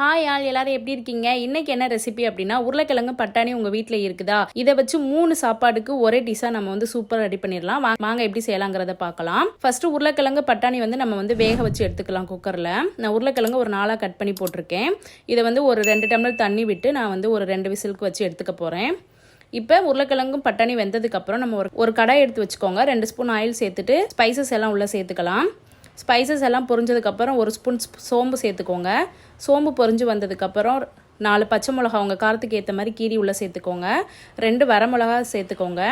Hi ஆள் எல்லாரும் எப்படி இருக்கீங்க? இன்னைக்கு என்ன ரெசிபி அப்படின்னா உருளைக்கிழங்கு பட்டாணி உங்கள் வீட்டில் இருக்குதா? இதை வச்சு மூணு சாப்பாடுக்கு ஒரே டிஷ்ஷாக நம்ம வந்து சூப்பர் ரெடி பண்ணிடலாம். வாங்க எப்படி செய்யலாங்கிறத பார்க்கலாம். ஃபர்ஸ்ட் உருளைக்கிழங்கு பட்டாணி வந்து நம்ம வந்து வேக வச்சு எடுத்துக்கலாம் குக்கரில் நான் உருளைக்கிழங்கு ஒரு நாளாக கட் பண்ணி போட்டிருக்கேன். இதை வந்து ஒரு ரெண்டு டம்ளர் தண்ணி விட்டு நான் வந்து ஒரு ரெண்டு விசிலுக்கு வச்சு எடுத்துக்க போகிறேன் இப்போ உருளைக்கிழங்கும் பட்டாணி வெந்ததுக்கப்புறம் நம்ம ஒரு ஒரு கடாய் எடுத்து வச்சுக்கோங்க. ரெண்டு ஸ்பூன் ஆயில் சேர்த்துட்டு ஸ்பைசஸ் எல்லாம் உள்ளே சேர்த்துக்கலாம். ஸ்பைசஸ் எல்லாம் பொரிஞ்சதுக்கப்புறம் ஒரு ஸ்பூன் சோம்பு சேர்த்துக்கோங்க. சோம்பு பொரிஞ்சு வந்ததுக்கப்புறம் நாலு பச்சை மிளகா உங்கள் காரத்துக்கு ஏற்ற மாதிரி கீரி உள்ளே சேர்த்துக்கோங்க. ரெண்டு வரமிளகா சேர்த்துக்கோங்க.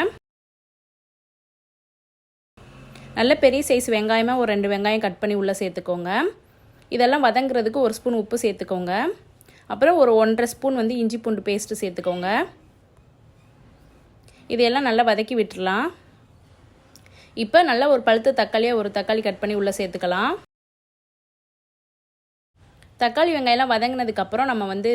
நல்ல பெரிய சைஸ் வெங்காயமாக ஒரு ரெண்டு வெங்காயம் கட் பண்ணி உள்ளே சேர்த்துக்கோங்க. இதெல்லாம் வதங்குறதுக்கு ஒரு ஸ்பூன் உப்பு சேர்த்துக்கோங்க. அப்புறம் ஒரு ஒன்றரை ஸ்பூன் வந்து இஞ்சி பூண்டு பேஸ்ட்டு சேர்த்துக்கோங்க. இதையெல்லாம் நல்லா வதக்கி விட்டுடலாம் இப்போ நல்லா ஒரு பழுத்த தக்காளியாக ஒரு தக்காளி கட் பண்ணி உள்ளே சேர்த்துக்கலாம். தக்காளி வெங்காயம்லாம் வதங்கினதுக்கப்புறம் நம்ம வந்து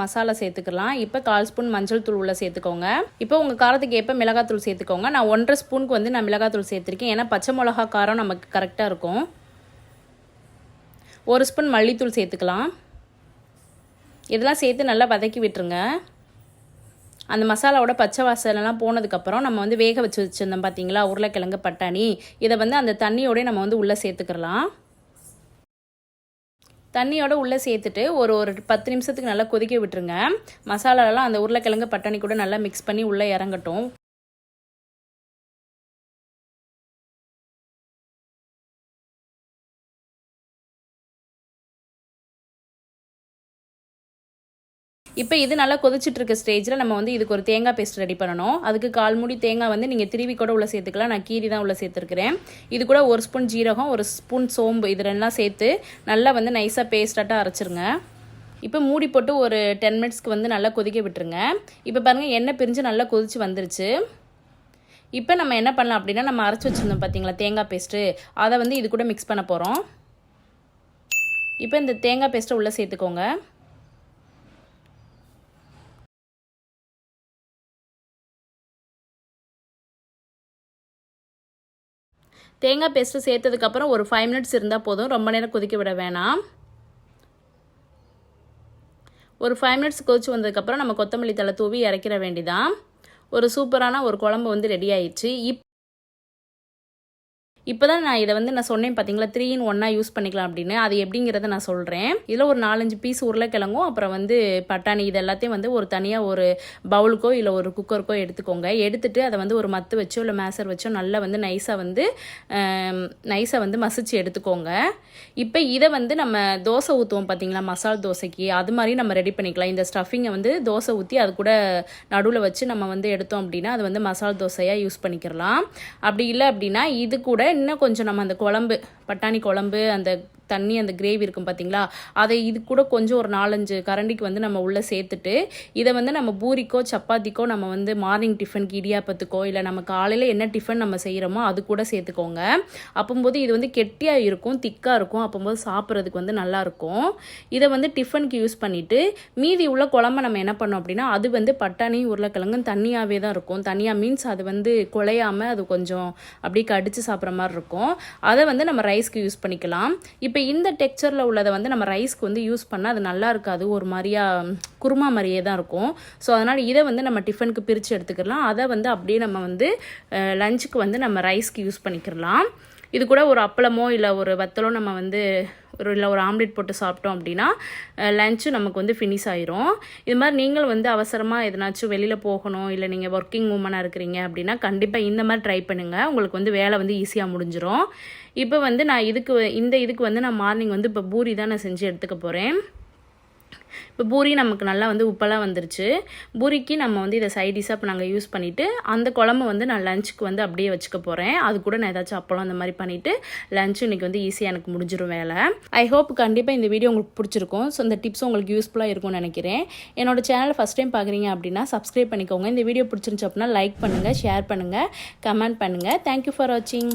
மசாலா சேர்த்துக்கலாம். இப்போ கால் ஸ்பூன் மஞ்சள் தூள் உள்ளே சேர்த்துக்கோங்க. இப்போ உங்கள் காரத்துக்கு ஏற்ப மிளகாத்தூள் சேர்த்துக்கோங்க. நான் ஒன்றரை ஸ்பூனுக்கு வந்து நான் மிளகாத்தூள் சேர்த்துருக்கேன். ஏன்னா பச்சை மிளகா காரம் நமக்கு கரெக்டாக இருக்கும். ஒரு ஸ்பூன் மல்லித்தூள் சேர்த்துக்கலாம். இதெல்லாம் சேர்த்து நல்லா வதக்கி விட்டுருங்க. அந்த மசாலாவோட பச்சை வாசலெல்லாம் போனதுக்கப்புறம் நம்ம வந்து வேக வச்சு வச்சுருந்தோம் பார்த்தீங்களா உருளைக்கிழங்கு பட்டாணி. இதை வந்து அந்த தண்ணியோடய நம்ம வந்து உள்ளே சேர்த்துக்கிறலாம் தண்ணியோட உள்ளே சேர்த்துட்டு ஒரு ஒரு பத்து நிமிஷத்துக்கு நல்லா கொதிக்க விட்டுருங்க. மசாலாலாம் அந்த உருளைக்கிழங்கு பட்டாணி கூட நல்லா மிக்ஸ் பண்ணி உள்ளே இறங்கட்டும். இப்போ இது நல்லா கொதிச்சிட்டு இருக்க ஸ்டேஜில் நம்ம வந்து இதுக்கு ஒரு தேங்காய் பேஸ்ட் ரெடி பண்ணணும். அதுக்கு கால் மூடி தேங்காய் வந்து நீங்கள் திருவி கூட உள்ள சேர்த்துக்கலாம். நான் கீரி தான் உள்ள சேர்த்துருக்கிறேன். இது கூட ஒரு ஸ்பூன் ஜீரகம் ஒரு ஸ்பூன் சோம்பு இது ரெண்டெல்லாம் சேர்த்து நல்லா வந்து நைஸாக பேஸ்டாட்டாக அரைச்சிருங்க. இப்போ மூடி போட்டு ஒரு டென் மினிட்ஸ்க்கு வந்து நல்லா கொதிக்க விட்டுருங்க. இப்போ பாருங்கள் எண்ணெய் பிரிஞ்சு நல்லா கொதிச்சு வந்துருச்சு. இப்போ நம்ம என்ன பண்ணலாம் அப்படின்னா நம்ம அரைச்சி வச்சுருந்தோம் பார்த்தீங்களா தேங்காய் பேஸ்ட்டு அதை வந்து இது கூட மிக்ஸ் பண்ண போகிறோம் இப்போ இந்த தேங்காய் பேஸ்ட்டை உள்ளே சேர்த்துக்கோங்க. தேங்காய் பேஸ்ட்டு சேர்த்ததுக்கப்புறம் ஒரு ஃபைவ் மினிட்ஸ் இருந்தால் போதும். ரொம்ப நேரம் கொதிக்க விட வேணாம். ஒரு ஃபைவ் மினிட்ஸ் கொதிச்சு வந்ததுக்கப்புறம் நம்ம கொத்தமல்லி தலை தூவி இறக்கிற வேண்டிதான். ஒரு சூப்பரான ஒரு குழம்பு வந்து ரெடி ஆயிடுச்சு. இப் இப்போ தான் நான் இதை வந்து நான் சொன்னேன் பார்த்தீங்களா த்ரீ இன் ஒன்னாக யூஸ் பண்ணிக்கலாம் அப்படின்னு. அது எப்படிங்கிறத நான் சொல்கிறேன் இதில் ஒரு நாலஞ்சு பீஸ் உருளைக்கிழங்கும் அப்புறம் வந்து பட்டாணி இது எல்லாத்தையும் வந்து ஒரு தனியாக ஒரு பவுலுக்கோ இல்லை ஒரு குக்கருக்கோ எடுத்துக்கோங்க. எடுத்துட்டு அதை வந்து ஒரு மத்து வச்சோ இல்லை மேசர் வச்சோ நல்லா வந்து நைஸாக வந்து நைஸாக வந்து மசிச்சு எடுத்துக்கோங்க. இப்போ இதை வந்து நம்ம தோசை ஊற்றுவோம் பார்த்தீங்களா மசால் தோசைக்கு. அது மாதிரி நம்ம ரெடி பண்ணிக்கலாம். இந்த ஸ்டஃபிங்கை வந்து தோசை ஊற்றி அது கூட நடுவில் வச்சு நம்ம வந்து எடுத்தோம் அப்படின்னா அது வந்து மசால் தோசையாக யூஸ் பண்ணிக்கிறலாம் அப்படி இல்லை அப்படின்னா இது கூட இன்னும் கொஞ்சம் நம்ம அந்த குழம்பு பட்டாணி குழம்பு அந்த தண்ணி அந்த கிரேவி இருக்கும் பார்த்தீங்களா அதை இது கூட கொஞ்சம் ஒரு நாலஞ்சு கரண்டிக்கு வந்து நம்ம உள்ளே சேர்த்துட்டு இதை வந்து நம்ம பூரிக்கோ சப்பாத்திக்கோ நம்ம வந்து மார்னிங் டிஃபனுக்கு இடியாப்பத்துக்கோ இல்லை நம்ம காலையில் என்ன டிஃபன் நம்ம செய்கிறோமோ அது கூட சேர்த்துக்கோங்க. அப்போம்போது இது வந்து கெட்டியாக இருக்கும் திக்காக இருக்கும். அப்போம்போது சாப்பிட்றதுக்கு வந்து நல்லாயிருக்கும் இதை வந்து டிஃபனுக்கு யூஸ் பண்ணிவிட்டு மீதி உள்ள குழம்ப நம்ம என்ன பண்ணோம் அப்படின்னா அது வந்து பட்டாணி உருளைக்கிழங்கும் தனியாகவே தான் இருக்கும். தனியாக மீன்ஸ் அது வந்து குலையாமல் அது கொஞ்சம் அப்படியே கடித்து சாப்பிட்ற மாதிரி இருக்கும். அதை வந்து நம்ம ரைஸ்க்கு யூஸ் பண்ணிக்கலாம். இப்போ இந்த டெக்ஸ்சரில் உள்ளதை வந்து நம்ம ரைஸ்க்கு வந்து யூஸ் பண்ணால் அது நல்லா இருக்காது. ஒரு மாதிரியா குருமா மாதிரியே தான் இருக்கும். ஸோ அதனால் இதை வந்து நம்ம டிஃபனுக்கு பிரித்து எடுத்துக்கலாம். அதை வந்து அப்படியே நம்ம வந்து லஞ்சுக்கு வந்து நம்ம ரைஸ்க்கு யூஸ் பண்ணிக்கிறலாம். இது கூட ஒரு அப்பளமோ இல்லை ஒரு வத்தலோ நம்ம வந்து ஒரு இல்லை ஒரு ஆம்லேட் போட்டு சாப்பிட்டோம் அப்படின்னா லஞ்சு நமக்கு வந்து ஃபினிஷ் ஆயிரும். இது மாதிரி நீங்களும் வந்து அவசரமாக எதனாச்சும் வெளியில் போகணும் இல்லை நீங்கள் ஒர்க்கிங் உமனாக இருக்கிறீங்க அப்படின்னா கண்டிப்பாக இந்த மாதிரி ட்ரை பண்ணுங்கள் உங்களுக்கு வந்து வேலை வந்து ஈஸியாக முடிஞ்சிடும் இப்போ வந்து நான் இதுக்கு இந்த இதுக்கு வந்து நான் மார்னிங் வந்து இப்போ பூரி தான் நான் செஞ்சு எடுத்துக்க போகிறேன் இப்போ பூரி நமக்கு நல்லா வந்து உப்பெல்லாம் வந்துருச்சு. பூரிக்கு நம்ம வந்து இதை சைடிஷாக இப்போ நாங்கள் யூஸ் பண்ணிவிட்டு அந்த குழம்பு வந்து நான் லஞ்சுக்கு வந்து அப்படியே வச்சுக்க போகிறேன் அது கூட நான் ஏதாச்சும் அப்பளம் அந்த மாதிரி பண்ணிவிட்டு லஞ்சு இன்றைக்கி வந்து ஈஸியாக எனக்கு முடிஞ்சிடும் வேலை. ஐ ஹோப் கண்டிப்பாக இந்த வீடியோ உங்களுக்கு பிடிச்சிருக்கும். ஸோ இந்த டிப்ஸ் உங்களுக்கு யூஸ்ஃபுல்லாக இருக்கும்னு நினைக்கிறேன். என்னோட சேனல் ஃபஸ்ட் டைம் பார்க்குறீங்க அப்படின்னா சப்ஸ்கிரைப் பண்ணிக்கோங்க. இந்த வீடியோ பிடிச்சிருந்துச்சு அப்படின்னா லைக் பண்ணுங்கள் ஷேர் பண்ணுங்கள் கமெண்ட் பண்ணுங்கள் தேங்க்யூ ஃபார் வாட்சிங்